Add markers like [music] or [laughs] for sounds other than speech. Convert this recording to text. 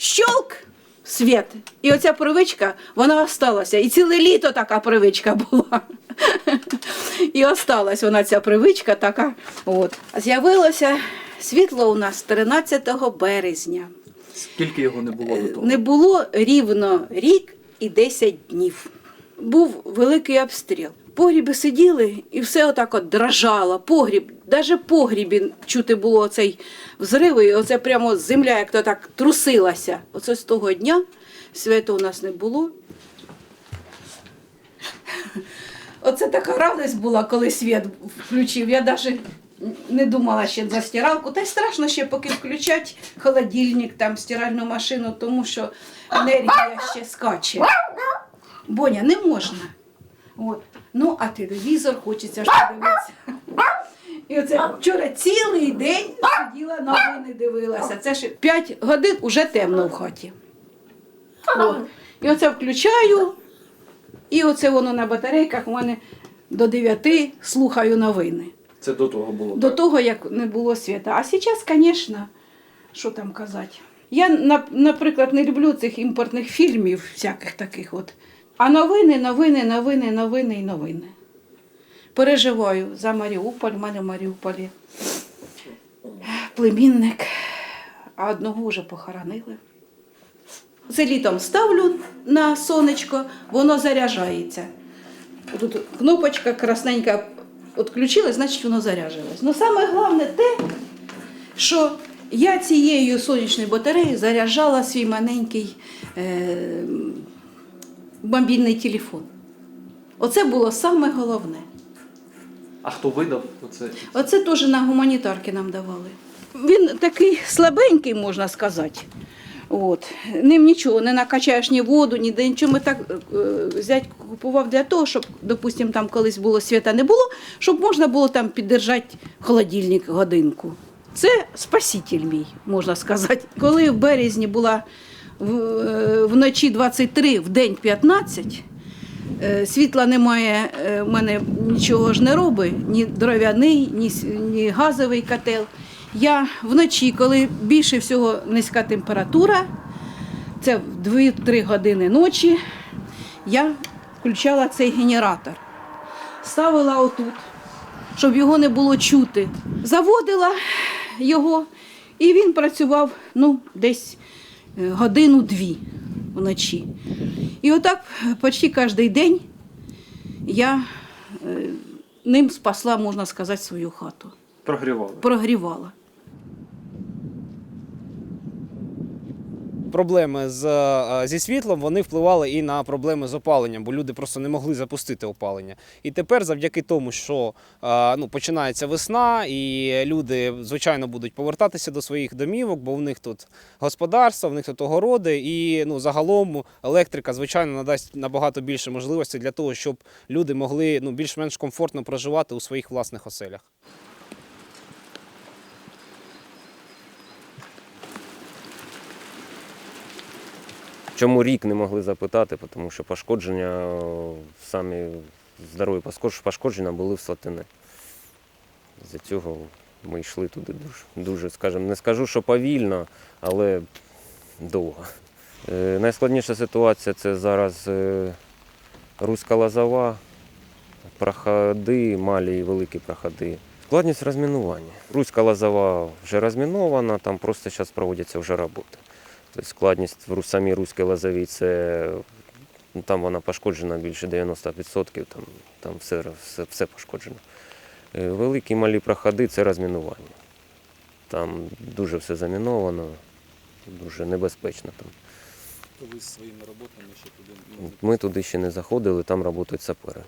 щолк, світ. І оця привичка, вона осталася. І ціле літо така привичка була. [laughs] І осталась вона ця привичка така. От. З'явилося світло у нас 13 березня. Скільки його не було до того? Не було рівно рік і 10 днів. Був великий обстріл. Погрібі сиділи і все отак от дрожало. Погріб, навіть в погрібі чути було цей взрив, і оце прямо земля як то так трусилася. Оце з того дня свято у нас не було. [laughs] Оце така радість була, коли світ включив. Я навіть не думала ще за стиралку. Та й страшно ще поки включать холодильник, там, стиральну машину, тому що енергія ще скаче. Боня, не можна. От. Ну, а телевізор хочеться ж подивитися. І оце вчора цілий день сиділа новини дивилася. Це ж 5 годин уже темно в хаті. От. І оце включаю, і оце воно на батарейках у мене до 9 слухаю новини. Це до того було. До того, як не було світа. А зараз, звісно, що там казати. Я, наприклад, не люблю цих імпортних фільмів, всяких таких от. А новини, новини, новини, новини і новини. Переживаю за Маріуполь, в мене в Маріуполі племінник, а одного вже похоронили. Це літом ставлю на сонечко, воно заряджається. Тут кнопочка красненька відключилась, значить воно заряджалось. Ну саме головне те, що я цією сонячною батареєю заряджала свій маленький е, мобільний телефон. Оце було саме головне. А хто видав оце? Оце теж на гуманітарки нам давали. Він такий слабенький, можна сказати. От. Ним нічого, не накачаєш ні воду, ніде нічого. Ми так е, зять купував для того, щоб, допустимо, там колись було свята не було, щоб можна було там піддержати холодильник годинку. Це спаситель мій, можна сказати. Коли в березні була вночі 23, в день 15, Е, Світла немає, е, в мене нічого ж не робить, ні дров'яний, ні, ні газовий котел. Я вночі, коли більше всього низька температура, це в 2-3 години ночі, я включала цей генератор. Ставила отут, щоб його не було чути. Заводила його, і він працював ну, десь е, годину-дві вночі. І отак почти кожен день я е, ним спасла, можна сказати, свою хату. Прогрівала. Прогрівала. Проблеми з, е, зі світлом вони впливали і на проблеми з опаленням, бо люди просто не могли запустити опалення. І тепер, завдяки тому, що е, ну, починається весна, і люди, звичайно, будуть повертатися до своїх домівок, бо в них тут господарство, в них тут огороди, і ну, загалом електрика, звичайно, надасть набагато більше можливостей для того, щоб люди могли ну, більш-менш комфортно проживати у своїх власних оселях. Чому рік не могли запитати, тому що пошкодження, самі здорові пошкодження були в сотини. З-за цього ми йшли туди дуже, дуже, скажімо, не скажу, що повільно, але довго. Е, найскладніша ситуація це зараз е, руська лозова, проходи, малі і великі проходи. Складність розмінування. Руська лозова вже розмінована, там просто зараз проводяться вже роботи. Тобто складність в самій руській лозовій це ну, там вона пошкоджена більше 90%, там, там все, все, все пошкоджено. Е, Великі малі проходи це розмінування. Там дуже все заміновано, дуже небезпечно там. Ви своїми роботами ще туди не Ми туди ще не заходили, там працюють сапери.